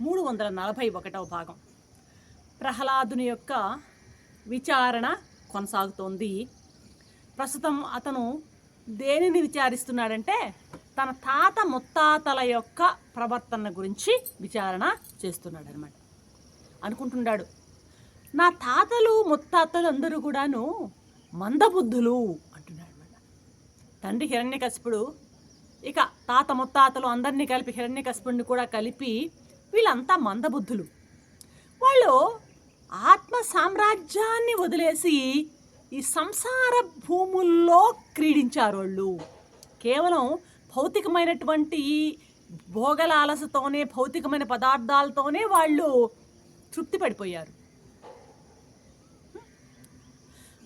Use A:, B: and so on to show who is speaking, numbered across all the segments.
A: మూడు వందల నలభై ఒకటవ భాగం. ప్రహ్లాదుని యొక్క విచారణ కొనసాగుతోంది. ప్రస్తుతం అతను దేనిని విచారిస్తున్నాడంటే తన తాత ముత్తాతల యొక్క ప్రవర్తన గురించి విచారణ చేస్తున్నాడు అనమాట అనుకుంటున్నాడు నా తాతలు ముత్తాతలు అందరూ కూడాను మందబుద్ధులు అంటున్నాడు అనమాట తండ్రి హిరణ్యకశిపుడు ఇక తాత ముత్తాతలు అందరినీ కలిపి హిరణ్యకశిపుడిని కూడా కలిపి వీళ్ళంతా మందబుద్ధులు. వాళ్ళు ఆత్మ సామ్రాజ్యాన్ని వదిలేసి ఈ సంసార భూముల్లో క్రీడించారు వాళ్ళు కేవలం భౌతికమైనటువంటి భోగలాలసతోనే భౌతికమైన పదార్థాలతోనే వాళ్ళు తృప్తి పడిపోయారు.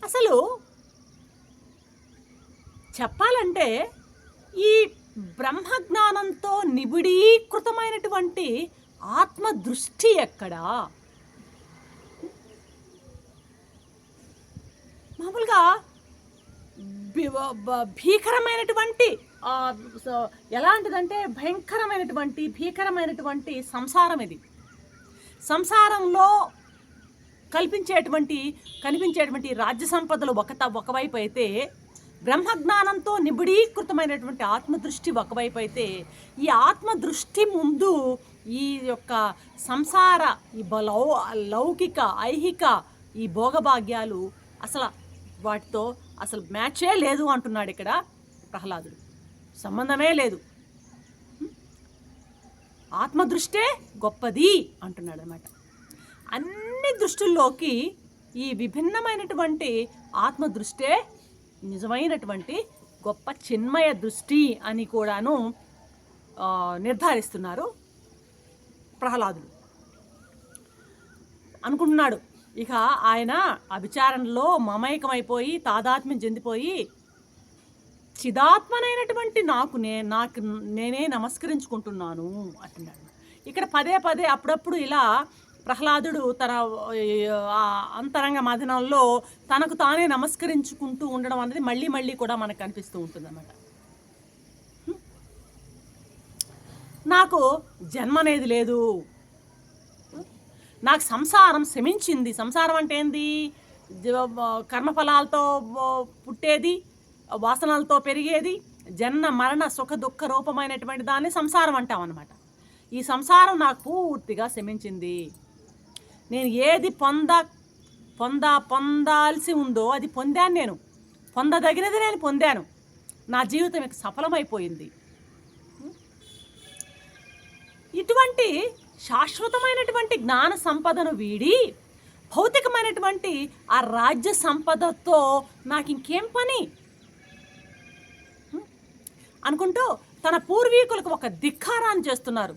A: అసలు చెప్పాలంటే ఈ బ్రహ్మజ్ఞానంతో నిబిడీకృతమైనటువంటి ఆత్మ దృష్టి ఎక్కడా? మామూలుగా భీకరమైనటువంటి ఎలాంటిదంటే భయంకరమైనటువంటి భీకరమైనటువంటి సంసారం ఇది. సంసారంలో కల్పించేటువంటి కనిపించేటువంటి రాజ్య సంపదలు ఒక ఒకవైపు అయితే బ్రహ్మజ్ఞానంతో నిబిడీకృతమైనటువంటి ఆత్మదృష్టి ఒకవైపు అయితే ఈ ఆత్మదృష్టి ముందు ఈ యొక్క సంసార ఈ లౌ లౌకిక ఐహిక ఈ భోగభాగ్యాలు అసలు వాటితో అసలు మ్యాచే లేదు అంటున్నాడు ఇక్కడ ప్రహ్లాదుడు. సంబంధమే లేదు. ఆత్మదృష్టే గొప్పది అంటున్నాడు అనమాట అన్ని దృష్టిల్లోకి ఈ విభిన్నమైనటువంటి ఆత్మదృష్టే నిజమైనటువంటి గొప్ప చిన్మయ దృష్టి అని కూడాను నిర్ధారిస్తున్నారు. ప్రహ్లాదుడు. అనుకుంటున్నాడు. ఇక ఆయన అభిచారణలో మమైకమైపోయి తాదాత్మ్యం చెందిపోయి చిదాత్మనైనటువంటి నాకు నే నాకు నేనే నమస్కరించుకుంటున్నాను అంటున్నాడు. ఇక్కడ పదే పదే అప్పుడప్పుడు ఇలా ప్రహ్లాదుడు తన అంతరంగ మధనంలో తనకు తానే నమస్కరించుకుంటూ ఉండడం అనేది మళ్ళీ మళ్ళీ కూడా మనకు కనిపిస్తూ ఉంటుంది నాకు జన్మ అనేది లేదు. నాకు సంసారం శమించింది. సంసారం అంటే ఏంది? కర్మఫలాలతో పుట్టేది వాసనలతో పెరిగేది జన్మ మరణ సుఖ దుఃఖ రూపమైనటువంటి దాన్ని సంసారం అంటాం అనమాట ఈ సంసారం నాకు పూర్తిగా శమించింది. నేను ఏది పొంద పొంద పొందాల్సి ఉందో అది పొందాను నేను. పొందదగినది నేను పొందాను. నా జీవితం ఇక సఫలమైపోయింది. ఇటువంటి శాశ్వతమైనటువంటి జ్ఞాన సంపదను వీడి భౌతికమైనటువంటి ఆ రాజ్య సంపదతో నాకు ఇంకేం పని అనుకుంటూ తన పూర్వీకులకు ఒక ధిక్కారాన్ని చేస్తున్నారు.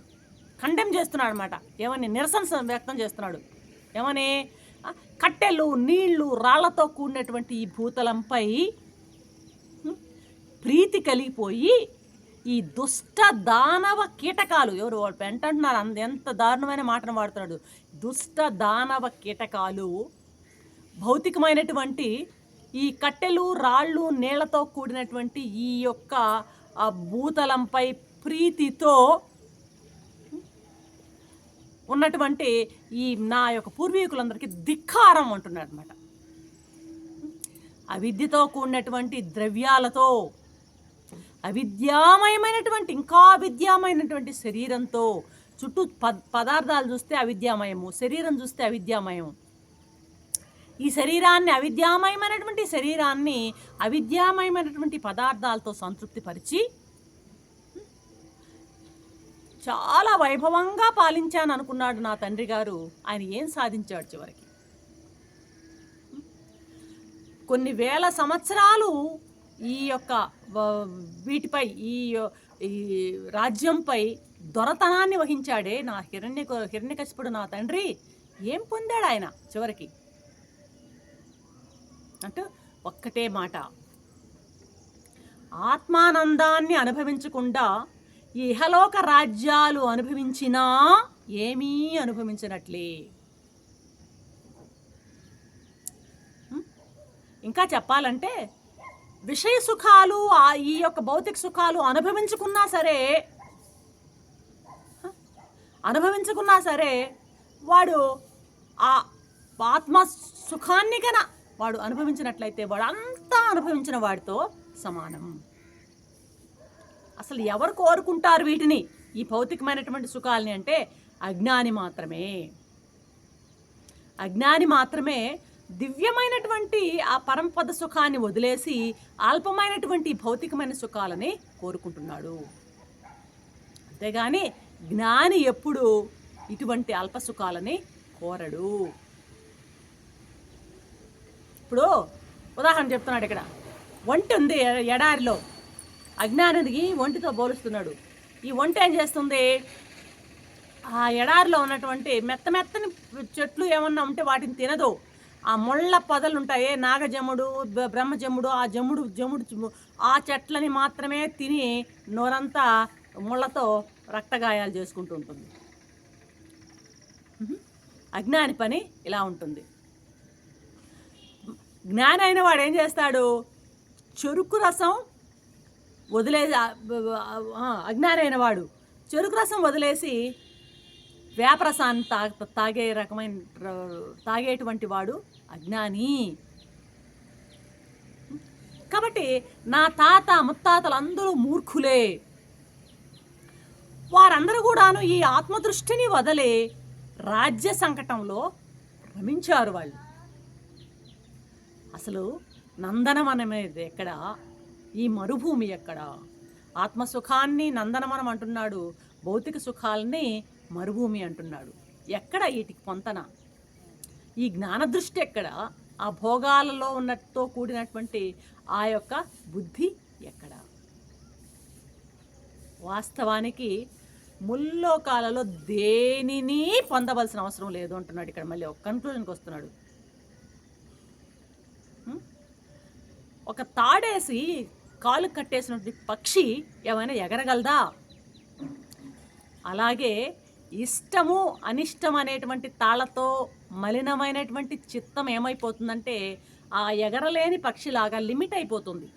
A: ఖండెం చేస్తున్నాడు అనమాట ఏమని నిరసన వ్యక్తం చేస్తున్నాడు. ఏమని? కట్టెలు నీళ్ళు రాళ్ళతో కూడినటువంటి ఈ భూతలంపై ప్రీతి కలిగిపోయి ఈ దుష్ట దానవ కీటకాలు. ఎవరు వాడు వెంటంటున్నారు అంత ఎంత దారుణమైన మాటను వాడుతున్నాడు. దుష్ట దానవ కీటకాలు. భౌతికమైనటువంటి ఈ కట్టెలు రాళ్ళు నీళ్ళతో కూడినటువంటి ఈ యొక్క ఆ భూతలంపై ప్రీతితో ఉన్నటువంటి ఈ నా యొక్క పూర్వీకులందరికీ ధిక్కారం అంటున్నాడు అనమాట అవిద్యతో కూడినటువంటి ద్రవ్యాలతో అవిద్యామయమైనటువంటి ఇంకా అవిద్యామైనటువంటి శరీరంతో చుట్టూ ప పదార్థాలు చూస్తే అవిద్యామయము శరీరం చూస్తే అవిద్యామయం ఈ శరీరాన్ని అవిద్యామయమైనటువంటి శరీరాన్ని అవిద్యామయమైనటువంటి పదార్థాలతో సంతృప్తిపరిచి చాలా వైభవంగా పాలించాను అనుకున్నాడు నా తండ్రి గారు. ఆయన ఏం సాధించాడు చివరికి? కొన్ని వేల సంవత్సరాలు ఈ యొక్క వ- వీటిపై ఈ ఈ రాజ్యంపై దొరతనాన్ని వహించాడే నా హిరణ్య హిరణ్యకశిపుడు నా తండ్రి. ఏం పొందాడు ఆయన చివరికి? అంటూ ఒక్కటే మాట. ఆత్మానందాన్ని అనుభవించకుండా ఇహలోక రాజ్యాలు అనుభవించినా ఏమీ అనుభవించినట్లే. ఇంకా చెప్పాలంటే విషయ సుఖాలు ఆ ఈ యొక్క భౌతిక సుఖాలు అనుభవించుకున్నా సరే అనుభవించుకున్నా సరే వాడు ఆ ఆత్మ సుఖాన్ని కన వాడు అనుభవించినట్లయితే వాడు అంతా అనుభవించిన వాడితో సమానం. అసలు ఎవరు కోరుకుంటారు వీటిని? ఈ భౌతికమైనటువంటి సుఖాలని అంటే అజ్ఞాని మాత్రమే. అజ్ఞాని మాత్రమే దివ్యమైనటువంటి ఆ పరమపద సుఖాన్ని వదిలేసి అల్పమైనటువంటి భౌతికమైన సుఖాలని కోరుకుంటున్నాడు. అంతేగాని జ్ఞాని ఎప్పుడు ఇటువంటి అల్ప సుఖాలని కోరడు. ఇప్పుడు ఉదాహరణ చెప్తున్నాడు ఇక్కడ. ఒంటి ఉంది ఎడారిలో. అజ్ఞానికి ఒంటితో పోలుస్తున్నాడు. ఈ ఒంటి ఏం చేస్తుంది? ఆ ఎడారిలో ఉన్నటువంటి మెత్త మెత్తని చెట్లు ఏమన్నా ఉంటే వాటిని తినదు. ఆ ముళ్ళ పొదలు ఉంటాయి నాగజముడు బ్రహ్మజముడు ఆ జముడు జముడు ఆ చెట్లని మాత్రమే తిని నోరంతా ముళ్ళతో రక్తగాయాలు చేసుకుంటూ ఉంటుంది. అజ్ఞాని పని ఇలా ఉంటుంది. జ్ఞాని అయిన వాడు ఏం చేస్తాడు? చెరుకు రసం వదిలే అజ్ఞానైన వాడు చెరుకు రసం వదిలేసి వేపరసాన్ని తా తాగే రకమైన తాగేటువంటి వాడు అజ్ఞాని. కాబట్టి నా తాత ముత్తాతలు అందరూ మూర్ఖులే. వారందరూ కూడాను ఈ ఆత్మదృష్టిని వదలే రాజ్య సంకటంలో రమించారు వాళ్ళు. అసలు నందనవనం అనేది ఎక్కడ? ఈ మరుభూమి ఎక్కడ? ఆత్మసుఖాన్ని నందనవనం అంటున్నాడు. భౌతిక సుఖాలని మరుభూమి అంటున్నాడు. ఎక్కడ వీటికి పొంతన? ఈ జ్ఞానదృష్టి ఎక్కడ? ఆ భోగాలలో ఉన్నతో కూడినటువంటి ఆ యొక్క బుద్ధి ఎక్కడ? వాస్తవానికి ముల్లోకాలలో దేనిని పొందవలసిన అవసరం లేదు అంటున్నాడు ఇక్కడ మళ్ళీ ఒక కన్క్లూజన్కి వస్తున్నాడు. ఒక తాడేసి కాలు కట్టేసినటువంటి పక్షి ఏమైనా ఎగరగలదా? అలాగే ఇష్టము అనిష్టం అనేటువంటి తాళతో మలినమైనటువంటి చిత్తం ఏమైపోతుందంటే ఆ ఎగరలేని పక్షిలాగా లిమిట్ అయిపోతుంది.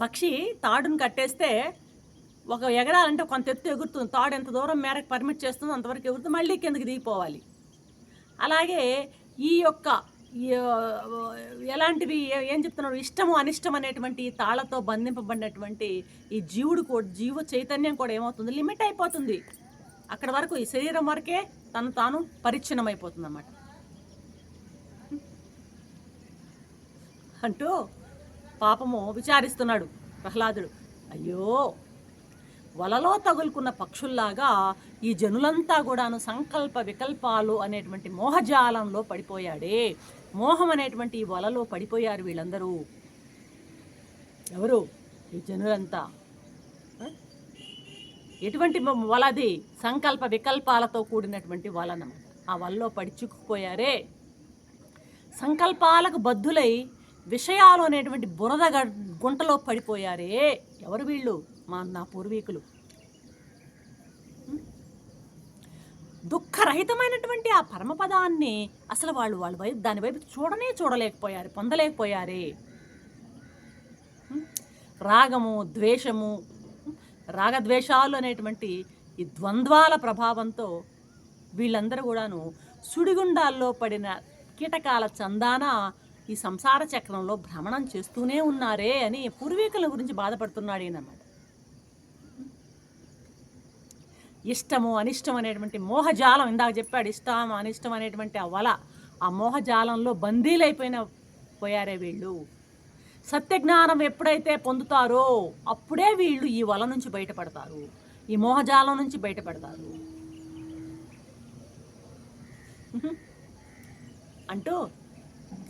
A: పక్షి తాడును కట్టేస్తే ఒక ఎగరాలంటే కొంత ఎత్తు ఎగురుతుంది. తాడు ఎంత దూరం మేరకు పర్మిట్ చేస్తుందో అంతవరకు ఎగురుతుంది మళ్ళీ కిందకి దిగిపోవాలి. అలాగే ఈ యొక్క ఎలాంటివి ఏం చెప్తున్నాడు ఇష్టము అనిష్టం అనేటువంటి తాళతో బంధింపబడినటువంటి ఈ జీవుడు కూడా జీవ చైతన్యం కూడా ఏమవుతుంది? లిమిట్ అయిపోతుంది. అక్కడ వరకు ఈ శరీరం వరకే తను తాను పరిచ్ఛిన్నమైపోతుందన్నమాట. అంటూ పాపము విచారిస్తున్నాడు ప్రహ్లాదుడు. అయ్యో వలలో తగులుకున్న పక్షుల్లాగా ఈ జనులంతా కూడాను సంకల్ప వికల్పాలు అనేటువంటి మోహజాలంలో పడిపోయాడే. మోహం అనేటువంటి ఈ వలలో పడిపోయారు వీళ్ళందరూ. ఎవరు? ఈ జనులంతా. ఎటువంటి వలది సంకల్ప వికల్పాలతో కూడినటువంటి వలనమాట ఆ వలలో పడి చిక్కుకుపోయారే సంకల్పాలకు బద్దులై విషయాలు అనేటువంటి బురద గ- గుంటలో పడిపోయారే. ఎవరు వీళ్ళు? మా నా పూర్వీకులు. దుఃఖరహితమైనటువంటి ఆ పరమపదాన్ని అసలు వాళ్ళు వాళ్ళ వైపు దాని వైపు చూడనే చూడలేకపోయారు పొందలేకపోయారే. రాగము ద్వేషము రాగద్వేషాలు అనేటువంటి ఈ ద్వంద్వాల ప్రభావంతో వీళ్ళందరూ కూడాను సుడిగుండాల్లో పడిన కీటకాల చందాన ఈ సంసార చక్రంలో భ్రమణం చేస్తూనే ఉన్నారే అని పూర్వీకుల గురించి బాధపడుతున్నాడు ఈయనమాట ఇష్టము అనిష్టం అనేటువంటి మోహజాలం ఇందాక చెప్పాడు ఇష్టం అనిష్టం అనేటువంటి ఆ వల ఆ మోహజాలంలో బందీలైపోయిన పోయారే వీళ్ళు. సత్యజ్ఞానం ఎప్పుడైతే పొందుతారో అప్పుడే వీళ్ళు ఈ వల నుంచి బయటపడతారు. ఈ మోహజాలం నుంచి బయటపడతారు. అంటూ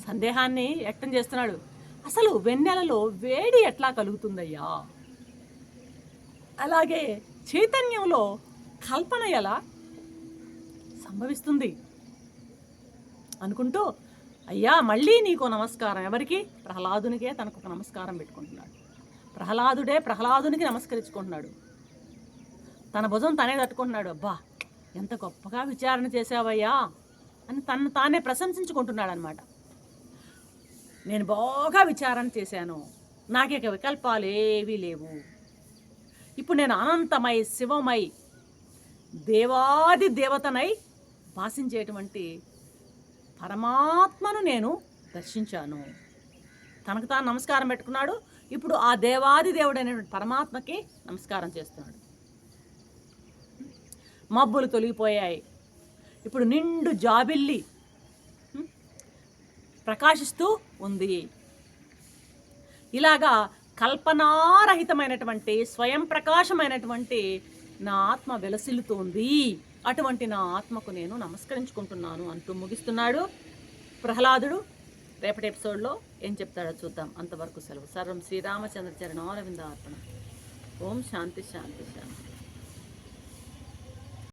A: సందేహాన్ని వ్యక్తం చేస్తున్నాడు. అసలు వెన్నెలలో వేడి ఎట్లా కలుగుతుందయ్యా? అలాగే చైతన్యంలో కల్పన ఎలా సంభవిస్తుంది అనుకుంటూ అయ్యా మళ్ళీ నీకు నమస్కారం. ఎవరికి? ప్రహ్లాదునికే తనకు ఒక నమస్కారం పెట్టుకుంటున్నాడు. ప్రహ్లాదుడే ప్రహ్లాదునికి నమస్కరించుకుంటున్నాడు. తన భుజం తనే తట్టుకుంటున్నాడు. అబ్బా ఎంత గొప్పగా విచారణ చేసావయ్యా అని తను తానే ప్రశంసించుకుంటున్నాడు అనమాట నేను బాగా విచారణ చేశాను. నాకు ఇక వికల్పాలు ఏవీ లేవు. ఇప్పుడు నేను అనంతమై శివమై దేవాది దేవతనై భాషించేటువంటి పరమాత్మను నేను దర్శించాను. తనకు తాను నమస్కారం పెట్టుకున్నాడు. ఇప్పుడు ఆ దేవాది దేవుడైనటువంటి పరమాత్మకి నమస్కారం చేస్తున్నాడు. మబ్బులు తొలగిపోయాయి. ఇప్పుడు నిండు జాబిల్లి ప్రకాశిస్తూ ఉంది. ఇలాగా కల్పనారహితమైనటువంటి స్వయం ప్రకాశమైనటువంటి నా ఆత్మ వెలసిల్లుతోంది. అటువంటి నా ఆత్మకు నేను నమస్కరించుకుంటున్నాను అంటూ ముగిస్తున్నాడు ప్రహ్లాదుడు. రేపటి ఎపిసోడ్లో ఏం చెప్తాడో చూద్దాం. అంతవరకు సెలవు. సర్వం శ్రీరామచంద్ర చరణారవింద అర్పణ ఓం శాంతి శాంతి శాంతి.